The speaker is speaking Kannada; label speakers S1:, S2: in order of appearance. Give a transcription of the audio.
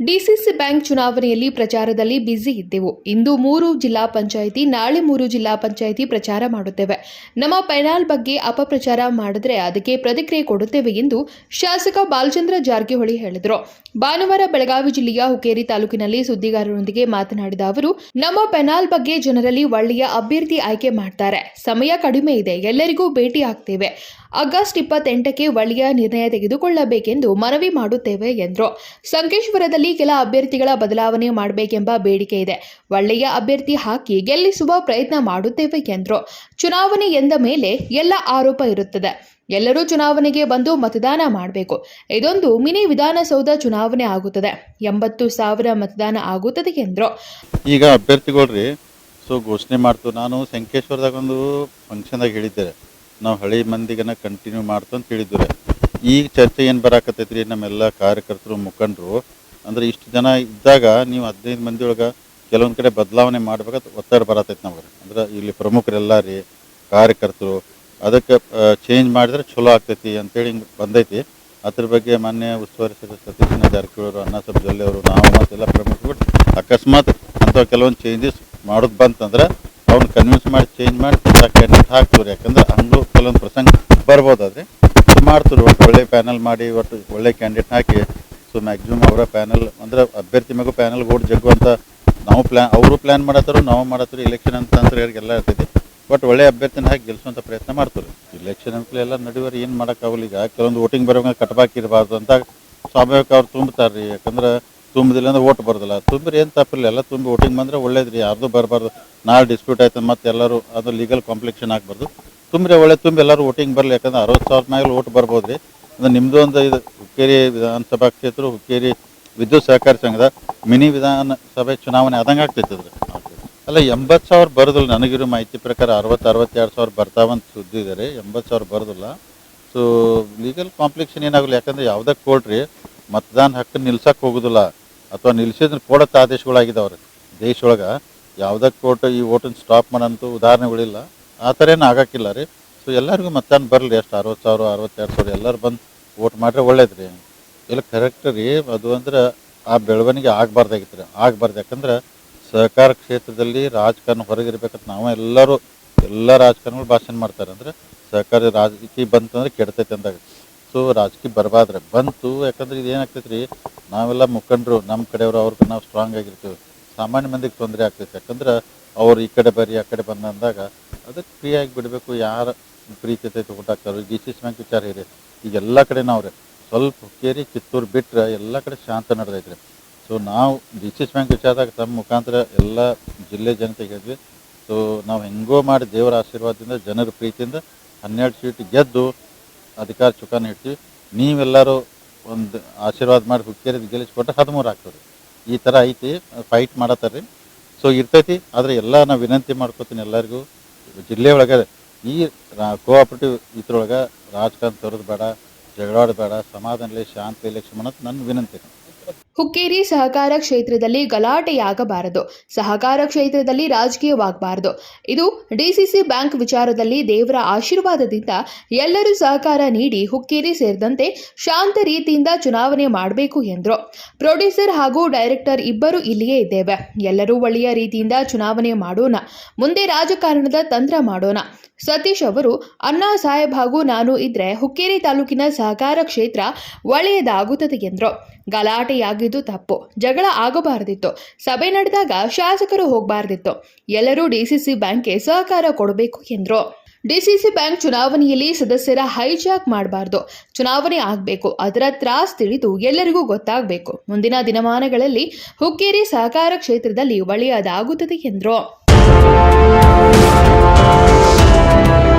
S1: ಡಿಸಿಸಿ ಬ್ಯಾಂಕ್ ಚುನಾವಣೆಯಲ್ಲಿ ಪ್ರಚಾರದಲ್ಲಿ ಬ್ಯುಸಿ ಇದ್ದೆವು. ಇಂದು ಮೂರು ಜಿಲ್ಲಾ ಪಂಚಾಯಿತಿ, ನಾಳೆ ಮೂರು ಜಿಲ್ಲಾ ಪಂಚಾಯಿತಿ ಪ್ರಚಾರ ಮಾಡುತ್ತೇವೆ. ನಮ್ಮ ಪೆನಾಲ್ ಬಗ್ಗೆ ಅಪಪ್ರಚಾರ ಮಾಡಿದ್ರೆ ಅದಕ್ಕೆ ಪ್ರತಿಕ್ರಿಯೆ ಕೊಡುತ್ತೇವೆ ಎಂದು ಶಾಸಕ ಬಾಲಚಂದ್ರ ಜಾರಕಿಹೊಳಿ ಹೇಳಿದರು. ಭಾನುವಾರ ಬೆಳಗಾವಿ ಜಿಲ್ಲೆಯ ಹುಕ್ಕೇರಿ ತಾಲೂಕಿನಲ್ಲಿ ಸುದ್ದಿಗಾರರೊಂದಿಗೆ ಮಾತನಾಡಿದ ಅವರು, ನಮ್ಮ ಪೆನಾಲ್ ಬಗ್ಗೆ ಜನರಲ್ಲಿ ಒಳ್ಳೆಯ ಅಭ್ಯರ್ಥಿ ಆಯ್ಕೆ ಮಾಡ್ತಾರೆ. ಸಮಯ ಕಡಿಮೆ ಇದೆ, ಎಲ್ಲರಿಗೂ ಭೇಟಿ ಆಗ್ತೇವೆ. ಆಗಸ್ಟ್ ಇಪ್ಪತ್ತೆಂಟಕ್ಕೆ ಒಳ್ಳೆಯ ನಿರ್ಣಯ ತೆಗೆದುಕೊಳ್ಳಬೇಕೆಂದು ಮನವಿ ಮಾಡುತ್ತೇವೆ ಎಂದರು. ಸಂಕೇಶ್ವರದಲ್ಲಿ ಕೆಲ ಅಭ್ಯರ್ಥಿಗಳ ಬದಲಾವಣೆ ಮಾಡಬೇಕೆಂಬ ಬೇಡಿಕೆ ಇದೆ. ಒಳ್ಳೆಯ ಅಭ್ಯರ್ಥಿ ಹಾಕಿ ಗೆಲ್ಲಿಸುವ ಪ್ರಯತ್ನ ಮಾಡುತ್ತೇವೆ ಎಂದರು ಚುನಾವಣೆ ಎಂದ ಮೇಲೆ ಎಲ್ಲ ಆರೋಪ ಇರುತ್ತದೆ. ಎಲ್ಲರೂ ಚುನಾವಣೆಗೆ ಬಂದು ಮತದಾನ ಮಾಡಬೇಕು. ಇದೊಂದು ಮಿನಿ ವಿಧಾನಸೌಧ ಚುನಾವಣೆ ಆಗುತ್ತದೆ. ಎಂಬತ್ತು ಸಾವಿರ ಮತದಾನ ಆಗುತ್ತದೆ ಎಂದರು
S2: ಈಗ ಅಭ್ಯರ್ಥಿಗಳ್ರಿ, ಸೊ ಘೋಷಣೆ ಮಾಡ್ತು. ನಾನು ಸಂಕೇಶ್ವರದಾಗ ಒಂದು ಫಂಕ್ಷನ್ದಾಗ ಹೇಳಿದ್ದೆ ನಾವು ಹಳೆ ಮಂದಿಗನ್ನ ಕಂಟಿನ್ಯೂ ಮಾಡ್ತು ಅಂತ ಹೇಳಿದ್ವಿ ಈಗ ಚರ್ಚೆ ಏನು ಬರಾಕತ್ತೈತ್ರಿ? ನಮ್ಮೆಲ್ಲ ಕಾರ್ಯಕರ್ತರು, ಮುಖಂಡರು ಅಂದ್ರೆ ಇಷ್ಟು ಜನ ಇದ್ದಾಗ ನೀವು ಹದಿನೈದು ಮಂದಿ ಒಳಗೆ ಕೆಲವೊಂದು ಕಡೆ ಬದಲಾವಣೆ ಮಾಡ್ಬೇಕಂತ ಒತ್ತಡ ಬರತೈತೆ ನಮ್ಗೆ. ಅಂದ್ರೆ ಇಲ್ಲಿ ಪ್ರಮುಖರೆಲ್ಲ ರೀ, ಕಾರ್ಯಕರ್ತರು, ಅದಕ್ಕೆ ಚೇಂಜ್ ಮಾಡಿದ್ರೆ ಚಲೋ ಆಗ್ತೈತಿ ಅಂತೇಳಿ ಹಿಂಗೆ ಬಂದೈತಿ. ಅದ್ರ ಬಗ್ಗೆ ಮಾನ್ಯ ಉಸ್ತುವಾರಿ ಸದಸ್ಯ ಸತೀಶ್ ಜಾರಕಿಹೊಳಿ ಅವರು ಸಾಹೇಬ್ ಜೊಲ್ಲೆ ಅವರು, ನಾವು ಮತ್ತೆಲ್ಲ ಪ್ರಮುಖರು ಅಕಸ್ಮಾತ್ ಅಂತ ಕೆಲವೊಂದು ಚೇಂಜಸ್ ಮಾಡೋದು ಬಂತಂದ್ರೆ ಅವ್ನು ಕನ್ವಿನ್ಸ್ ಮಾಡಿ ಚೇಂಜ್ ಮಾಡಿ ಕ್ಯಾಂಡಿಡೇಟ್ ಹಾಕ್ತೀವ್ರಿ. ಯಾಕಂದ್ರೆ ಹಂಗೂ ಕೆಲವೊಂದು ಪ್ರಸಂಗ ಬರ್ಬೋದಾದ್ರೆ ಮಾಡ್ತೀವಿ ಒಟ್ಟು ಒಳ್ಳೆ ಪ್ಯಾನಲ್ ಮಾಡಿ, ಒಟ್ಟು ಒಳ್ಳೆ ಕ್ಯಾಂಡಿಡೇಟ್ ಹಾಕಿ ಸೊ ಮ್ಯಾಕ್ಸಿಮಮ್ ಅವರ ಪ್ಯಾನಲ್ ಅಂದ್ರೆ ಅಭ್ಯರ್ಥಿ ಮ್ಯಾಗೂ ಪ್ಯಾನಲ್ ಓಟ್ ಜಗ್ಗು ಅಂತ ನಾವು ಪ್ಲ್ಯಾನ್ ಅವರು ಪ್ಲ್ಯಾನ್ ಮಾಡತ್ತಾರೋ, ನಾವು ಮಾಡತ್ತಾರೋ ಇಲೆಕ್ಷನ್ ಅಂತ ಅಂದ್ರೆ ಎಲ್ಲ ಇರ್ತೈತಿ. ಬಟ್ ಒಳ್ಳೆ ಅಭ್ಯರ್ಥಿನ ಹಾಕಿ ಗೆಲ್ಸುವಂಥ ಪ್ರಯತ್ನ ಮಾಡ್ತಾರೆ. ಇಲೆಕ್ಷನ್ ಅಂತಲೇ ಎಲ್ಲ ನಡುವರು ಏನು ಮಾಡೋಕ್ಕಾಗಲ್ಲ ಈಗ. ಕೆಲವೊಂದು ವೋಟಿಂಗ್ ಬರೋಂಗ ಕಟ್ಬಾಕಿರಬಾರ್ದು ಅಂತ ಸ್ವಾಭಾವಿಕ ಅವ್ರು ತುಂಬ್ತಾರೆ ರೀ ಯಾಕಂದ್ರೆ ತುಂಬಿದಿಲ್ಲ ಅಂದ್ರೆ ಓಟ್ ಬರೋದಿಲ್ಲ. ತುಂಬಿರಿ ಏನು ತಪ್ಪಿಲ್ಲ. ಎಲ್ಲ ತುಂಬಿ ವೋಟಿಂಗ್ ಬಂದರೆ ಒಳ್ಳೇದು ರೀ ಯಾರ್ದು ಬರಬಾರ್ದು. ನಾಳೆ ಡಿಸ್ಪ್ಯೂಟ್ ಆಯ್ತು ಮತ್ತೆ ಎಲ್ಲರೂ ಅದು ಲೀಗಲ್ ಕಾಂಪ್ಲಿಕೇಶನ್ ಆಗಬಾರ್ದು. ತುಂಬಿರಿ ಒಳ್ಳೆ ತುಂಬಿ ಎಲ್ಲರೂ ವೋಟಿಂಗ್ ಬರಲಿ. ಯಾಕಂದ್ರೆ ಅರವತ್ತು ಸಾವಿರ ಮೇಲೆ ಓಟ್ ಬರ್ಬೋದು ರೀ ಅಂದ್ರೆ ನಿಮ್ಮದು ಒಂದು ಇದು, ಹುಕ್ಕೇರಿ ವಿಧಾನಸಭಾ ಕ್ಷೇತ್ರ, ಹುಕ್ಕೇರಿ ವಿದ್ಯುತ್ ಸಹಕಾರ ಸಂಘದ ಮಿನಿ ವಿಧಾನಸಭೆ ಚುನಾವಣೆ ಆದಂಗೆ ಆಗ್ತೈತೆ ಅದ್ರ ಅಲ್ಲ, ಎಂಬತ್ತು ಸಾವಿರ ಬರೋದಿಲ್ಲ ನನಗಿರೋ ಮಾಹಿತಿ ಪ್ರಕಾರ, ಅರವತ್ತು, ಅರವತ್ತೆರಡು ಸಾವಿರ ಬರ್ತಾವಂತ ಸುದ್ದಿ ಇದಾರೆ ಎಂಬತ್ತು ಸಾವಿರ ಬರೋದಿಲ್ಲ. ಸೊ ಲೀಗಲ್ ಕಾಂಪ್ಲಿಕೇಶನ್ ಏನಾಗಲಿ, ಯಾಕಂದ್ರೆ ಯಾವುದೇ ಕೊಡ್ರಿ ಮತದಾನ ಹಕ್ಕು ನಿಲ್ಸಕ್ಕೆ ಹೋಗೋದಿಲ್ಲ, ಅಥವಾ ನಿಲ್ಸಿದ್ರೆ ಕೊಡತ್ತ ಆದೇಶಗಳಾಗಿದ್ದಾವ್ರಿ ದೇಶೊಳಗೆ ಯಾವುದೇ ಕೋರ್ಟ್ ಈ ಓಟನ್ನು ಸ್ಟಾಪ್ ಮಾಡೋಂಥ ಉದಾಹರಣೆಗಳಿಲ್ಲ. ಆ ಥರ ಏನು ಆಗಕ್ಕಿಲ್ಲ ರೀ. ಸೊ ಎಲ್ಲರಿಗೂ ಮತದಾನ ಬರಲಿ ಎಷ್ಟು ಅರವತ್ತು ಸಾವಿರ, ಅರವತ್ತೆರಡು ಸಾವಿರ ಎಲ್ಲರೂ ಬಂದು ವೋಟ್ ಮಾಡ್ರೆ ಒಳ್ಳೇದು ರೀ ಇಲ್ಲ ಕರೆಕ್ಟ್ ರೀ, ಅದು ಅಂದ್ರೆ ಆ ಬೆಳವಣಿಗೆ ಆಗಬಾರ್ದಾಗಿತ್ತು ರೀ ಆಗಬಾರ್ದು ಯಾಕಂದ್ರೆ ಸಹಕಾರ ಕ್ಷೇತ್ರದಲ್ಲಿ ರಾಜಕಾರಣ ಹೊರಗಿರ್ಬೇಕಂತ ನಾವು ಎಲ್ಲರೂ, ಎಲ್ಲ ರಾಜಕಾರಣಿಗಳು ಭಾಷಣ ಮಾಡ್ತಾರೆ. ಅಂದರೆ ಸಹಕಾರ ರಾಜಕೀಯ ಬಂತಂದ್ರೆ ಕೆಡ್ತೈತೆ ಅಂದಾಗ. ಸೊ ರಾಜಕೀಯ ಬರಬಾರ್ದ್ರೆ. ಬಂತು ಯಾಕಂದ್ರೆ ಇದು ಏನಾಗ್ತೈತೆ ರೀ ನಾವೆಲ್ಲ ಮುಖಂಡರು ನಮ್ಮ ಕಡೆಯವರು ಅವ್ರಿಗೆ ನಾವು ಸ್ಟ್ರಾಂಗ್ ಆಗಿರ್ತೀವಿ. ಸಾಮಾನ್ಯ ಮಂದಿಗೆ ತೊಂದರೆ ಆಗ್ತೈತೆ. ಯಾಕಂದ್ರೆ ಅವ್ರು ಈ ಕಡೆ ಬರ್ರಿ, ಆ ಕಡೆ ಬಂದ ಅಂದಾಗ ಅದಕ್ಕೆ ಆಗಿ ಬಿಡಬೇಕು. ಯಾರ ಪ್ರೀತಿ ಐತೆ ಊಟಾಕ್ತಾರೆ ಡಿ ಸಿ ಬ್ಯಾಂಕ್ ವಿಚಾರ ಇದೆ. ಈಗ ಎಲ್ಲ ಕಡೆ ನಾವು ಸ್ವಲ್ಪ ಕೇರಿ ಕಿತ್ತೂರು ಬಿಟ್ಟರೆ ಎಲ್ಲ ಕಡೆ ಶಾಂತ ನಡೆದೈತೆ ರೀ ಸೊ ನಾವು ಡಿ ಸಿ ಬ್ಯಾಂಕ್ ವಿಚಾರದಾಗ ತಮ್ಮ ಮುಖಾಂತರ ಎಲ್ಲ ಜಿಲ್ಲೆ ಜನತೆಗೆ ಹೇಳಿದ್ವಿ. ಸೊ ನಾವು ಹೆಂಗೋ ಮಾಡಿ ದೇವರ ಆಶೀರ್ವಾದದಿಂದ, ಜನರ ಪ್ರೀತಿಯಿಂದ ಹನ್ನೆರಡು ಸೀಟ್ ಗೆದ್ದು ಅಧಿಕಾರ ಚುಕ್ಕಾನ ಇಡ್ತೀವಿ. ನೀವೆಲ್ಲರೂ ಒಂದು ಆಶೀರ್ವಾದ ಮಾಡಿ ಹುಕ್ಕೇರಿದ ಗೆಲ್ಲಿಸ್ಕೊಟ್ರೆ ಹದಿಮೂರು ಆಗ್ತದೆ. ಈ ಥರ ಐತಿ ಫೈಟ್ ಮಾಡತ್ತಾರ ರೀ ಸೊ ಇರ್ತೈತಿ, ಆದರೆ ಎಲ್ಲ ನಾವು ವಿನಂತಿ ಮಾಡ್ಕೋತೀನಿ ಎಲ್ಲರಿಗೂ. ಜಿಲ್ಲೆ ಒಳಗೆ ಈ ಕೋಆಪರೇಟಿವ್ ಇದ್ರೊಳಗೆ ರಾಜಕಾರಣ ತರೋದು ಬೇಡ, ಜಗಳಾಡ ಬೇಡ ಶಾಂತಿ ಅನ್ನೋದು ನನ್ನ ವಿನಂತಿ.
S1: ಹುಕ್ಕೇರಿ ಸಹಕಾರ ಕ್ಷೇತ್ರದಲ್ಲಿ ಗಲಾಟೆಯಾಗಬಾರದು. ಸಹಕಾರ ಕ್ಷೇತ್ರದಲ್ಲಿ ರಾಜಕೀಯವಾಗಬಾರದು. ಇದು ಡಿಸಿಸಿ ಬ್ಯಾಂಕ್ ವಿಚಾರದಲ್ಲಿ ದೇವರ ಆಶೀರ್ವಾದದಿಂದ ಎಲ್ಲರೂ ಸಹಕಾರ ನೀಡಿ ಹುಕ್ಕೇರಿ ಸೇರಿದಂತೆ ಶಾಂತ ರೀತಿಯಿಂದ ಚುನಾವಣೆ ಮಾಡಬೇಕು ಎಂದರು. ಪ್ರೊಡ್ಯೂಸರ್ ಹಾಗೂ ಡೈರೆಕ್ಟರ್ ಇಬ್ಬರು ಇಲ್ಲಿಯೇ ಇದ್ದೇವೆ. ಎಲ್ಲರೂ ಒಳ್ಳೆಯ ರೀತಿಯಿಂದ ಚುನಾವಣೆ ಮಾಡೋಣ. ಮುಂದೆ ರಾಜಕಾರಣದ ತಂತ್ರ ಮಾಡೋಣ. ಸತೀಶ್ ಅವರು, ಅಣ್ಣಾ ಸಾಹೇಬ್ ಹಾಗೂ ನಾನು ಇದ್ರೆ ಹುಕ್ಕೇರಿ ತಾಲೂಕಿನ ಸಹಕಾರ ಕ್ಷೇತ್ರ ಒಳ್ಳೆಯದಾಗುತ್ತದೆ ಎಂದರು. ಗಲಾಟೆಯಾಗಿದ್ದು ತಪ್ಪು. ಜಗಳ ಆಗಬಾರದಿತ್ತು. ಸಭೆ ನಡೆದಾಗ ಶಾಸಕರು ಹೋಗಬಾರದಿತ್ತು. ಎಲ್ಲರೂ ಡಿಸಿಸಿ ಬ್ಯಾಂಕ್ಗೆ ಸಹಕಾರ ಕೊಡಬೇಕು ಎಂದರು. ಡಿಸಿಸಿ ಬ್ಯಾಂಕ್ ಚುನಾವಣೆಯಲ್ಲಿ ಸದಸ್ಯರ ಹೈಜಾಕ್ ಮಾಡಬಾರ್ದು. ಚುನಾವಣೆ ಆಗಬೇಕು. ಅದರ ತ್ರಾಸ್ ತಿಳಿದು ಎಲ್ಲರಿಗೂ ಗೊತ್ತಾಗಬೇಕು. ಮುಂದಿನ ದಿನಮಾನಗಳಲ್ಲಿ ಹುಕ್ಕೇರಿ ಸಹಕಾರ ಕ್ಷೇತ್ರದಲ್ಲಿ ಒಳ್ಳೆಯದಾಗುತ್ತದೆ ಎಂದರು. Thank you.